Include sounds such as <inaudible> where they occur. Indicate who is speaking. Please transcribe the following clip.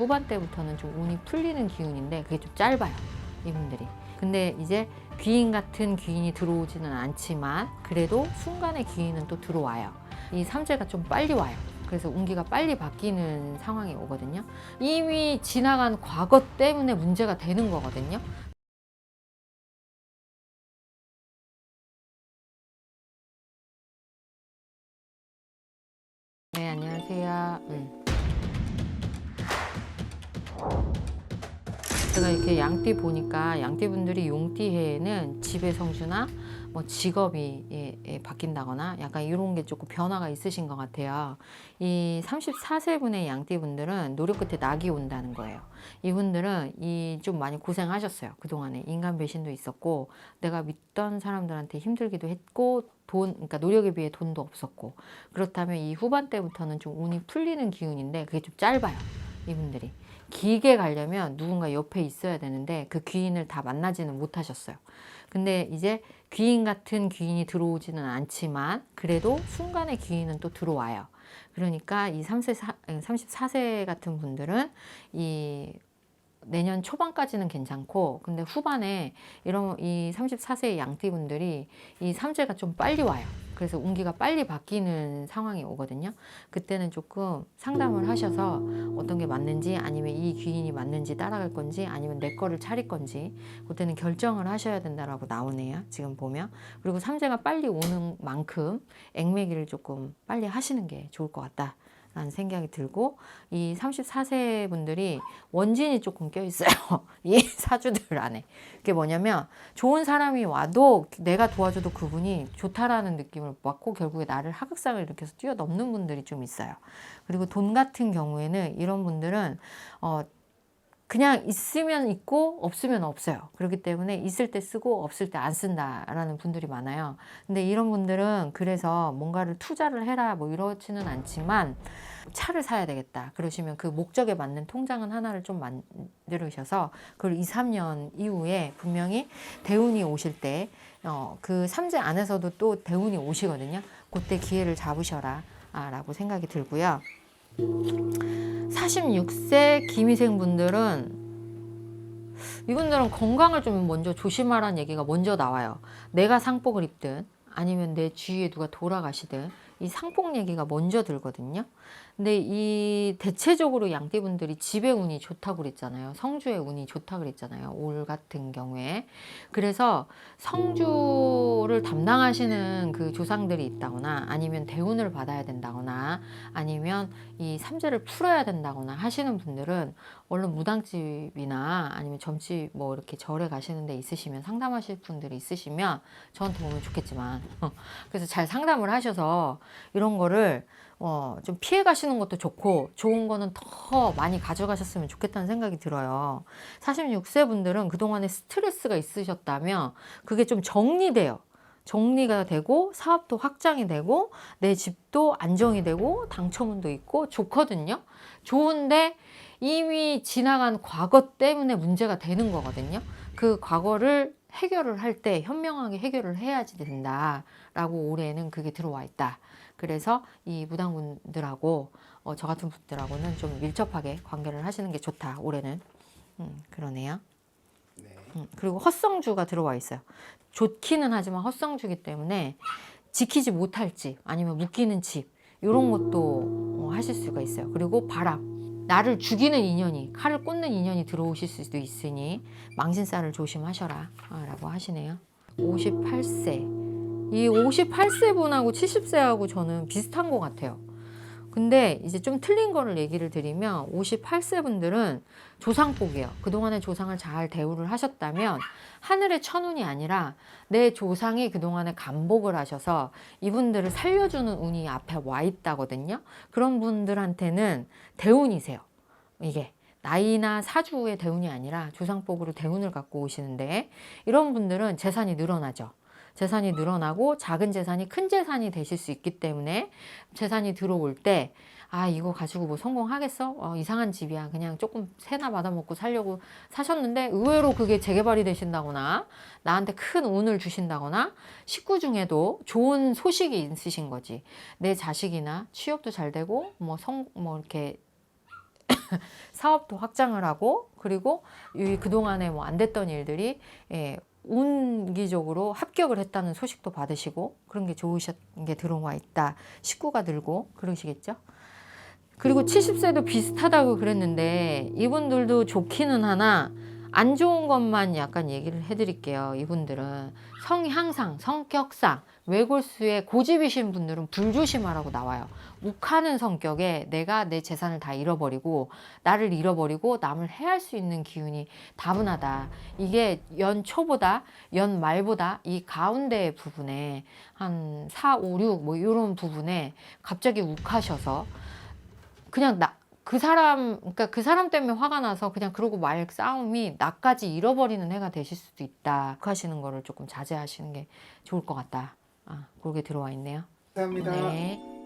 Speaker 1: 후반 때부터는 좀 운이 풀리는 기운인데 그게 좀 짧아요. 이분들이. 근데 이제 귀인 같은 귀인이 들어오지는 않지만 그래도 순간의 귀인은 또 들어와요. 이 삼재가 좀 빨리 와요. 그래서 운기가 빨리 바뀌는 상황이 오거든요. 이미 지나간 과거 때문에 문제가 되는 거거든요. 네, 안녕하세요. 음. 제가 이렇게 양띠 보니까 양띠분들이 용띠 해에는 집의 성주나 뭐 직업이 예, 예, 바뀐다거나 약간 이런 게 조금 변화가 있으신 것 같아요. 이 34세 분의 양띠분들은 노력 끝에 낙이 온다는 거예요. 이분들은 이 좀 많이 고생하셨어요. 그동안에 인간 배신도 있었고 내가 믿던 사람들한테 힘들기도 했고 돈, 그러니까 노력에 비해 돈도 없었고 그렇다면 이 후반 때부터는 좀 운이 풀리는 기운인데 그게 좀 짧아요. 이분들이. 길게 가려면 누군가 옆에 있어야 되는데 그 귀인을 다 만나지는 못하셨어요. 근데 이제 귀인 같은 귀인이 들어오지는 않지만 그래도 순간의 귀인은 또 들어와요. 그러니까 이 3세, 34세 같은 분들은 이 내년 초반까지는 괜찮고 근데 후반에 이런 이 34세 양띠분들이 이 삼재가 좀 빨리 와요. 그래서 운기가 빨리 바뀌는 상황이 오거든요. 그때는 조금 상담을 하셔서 어떤 게 맞는지 아니면 이 귀인이 맞는지 따라갈 건지 아니면 내 거를 차릴 건지 그때는 결정을 하셔야 된다라고 나오네요. 지금 보면 그리고 삼재가 빨리 오는 만큼 액매기를 조금 빨리 하시는 게 좋을 것 같다. 라는 생각이 들고 이 34세 분들이 원진이 조금 껴 있어요. <laughs> 이 사주들 안에. 그게 뭐냐면 좋은 사람이 와도 내가 도와줘도 그분이 좋다라는 느낌을 받고 결국에 나를 하극상을 일으켜서 뛰어넘는 분들이 좀 있어요. 그리고 돈 같은 경우에는 이런 분들은 어 그냥 있으면 있고 없으면 없어요. 그렇기 때문에 있을 때 쓰고 없을 때 안 쓴다라는 분들이 많아요. 근데 이런 분들은 그래서 뭔가를 투자를 해라 뭐 이렇지는 않지만 차를 사야 되겠다. 그러시면 그 목적에 맞는 통장은 하나를 좀 만들으셔서 그걸 2, 3년 이후에 분명히 대운이 오실 때 어, 그 삼재 안에서도 또 대운이 오시거든요. 그때 기회를 잡으셔라. 아, 라고 생각이 들고요. 46세 기미생 분들은 이분들은 건강을 좀 먼저 조심하라는 얘기가 먼저 나와요. 내가 상복을 입든 아니면 내 주위에 누가 돌아가시든 이 상복 얘기가 먼저 들거든요. 근데 이 대체적으로 양띠분들이 집의 운이 좋다고 그랬잖아요. 성주의 운이 좋다고 그랬잖아요. 올 같은 경우에. 그래서 성주를 담당하시는 그 조상들이 있다거나 아니면 대운을 받아야 된다거나 아니면 이 삼재를 풀어야 된다거나 하시는 분들은 얼른 무당집이나 아니면 점집 뭐 이렇게 절에 가시는 데 있으시면 상담하실 분들이 있으시면 저한테 오면 좋겠지만 <laughs> 그래서 잘 상담을 하셔서 이런 거를 어, 좀 피해 가시는 것도 좋고 좋은 거는 더 많이 가져가셨으면 좋겠다는 생각이 들어요. 46세 분들은 그동안에 스트레스가 있으셨다면 그게 좀 정리돼요. 정리가 되고 사업도 확장이 되고 내 집도 안정이 되고 당첨운도 있고 좋거든요. 좋은데 이미 지나간 과거 때문에 문제가 되는 거거든요. 그 과거를 해결을 할 때 현명하게 해결을 해야지 된다라고 올해는 그게 들어와 있다. 그래서 이 무당분들하고 어, 저 같은 분들하고는 좀 밀접하게 관계를 하시는 게 좋다. 올해는 음, 그러네요.
Speaker 2: 네.
Speaker 1: 음, 그리고 헛성주가 들어와 있어요. 좋기는 하지만 헛성주기 때문에 지키지 못할 집 아니면 묶이는 집 이런 것도 어, 하실 수가 있어요. 그리고 바람. 나를 죽이는 인연이 칼을 꽂는 인연이 들어오실 수도 있으니 망신살을 조심하셔라 아, 라고 하시네요. 58세 이 58세 분하고 70세하고 저는 비슷한 것 같아요. 근데 이제 좀 틀린 거를 얘기를 드리면 58세 분들은 조상복이에요. 그동안의 조상을 잘 대우를 하셨다면 하늘의 천운이 아니라 내 조상이 그동안에 감복을 하셔서 이분들을 살려주는 운이 앞에 와 있다거든요. 그런 분들한테는 대운이세요. 이게. 나이나 사주의 대운이 아니라 조상복으로 대운을 갖고 오시는데 이런 분들은 재산이 늘어나죠. 재산이 늘어나고 작은 재산이 큰 재산이 되실 수 있기 때문에 재산이 들어올 때 아, 이거 가지고 뭐 성공하겠어? 어, 이상한 집이야. 그냥 조금 세나 받아먹고 살려고 사셨는데 의외로 그게 재개발이 되신다거나 나한테 큰 운을 주신다거나 식구 중에도 좋은 소식이 있으신 거지. 내 자식이나 취업도 잘 되고 뭐 성, 뭐 이렇게 <laughs> 사업도 확장을 하고 그리고 이 그동안에 뭐 안 됐던 일들이 예, 운기적으로 합격을 했다는 소식도 받으시고 그런 게 좋으신 게 들어와 있다. 식구가 늘고 그러시겠죠. 그리고 70세도 비슷하다고 그랬는데 이분들도 좋기는 하나 안 좋은 것만 약간 얘기를 해드릴게요. 이분들은 성향상, 성격상, 외골수에 고집이신 분들은 불조심하라고 나와요. 욱하는 성격에 내가 내 재산을 다 잃어버리고 나를 잃어버리고 남을 해할 수 있는 기운이 다분하다. 이게 연 초보다 연 말보다 이 가운데 부분에 한 4, 5, 6 뭐 이런 부분에 갑자기 욱하셔서 그냥 나 그 사람 그러니까 그 사람 때문에 화가 나서 그냥 그러고 말 싸움이 나까지 잃어버리는 해가 되실 수도 있다. 하시는 거를 조금 자제하시는 게 좋을 것 같다. 아, 그게 들어와 있네요.
Speaker 2: 감사합니다.
Speaker 1: 네.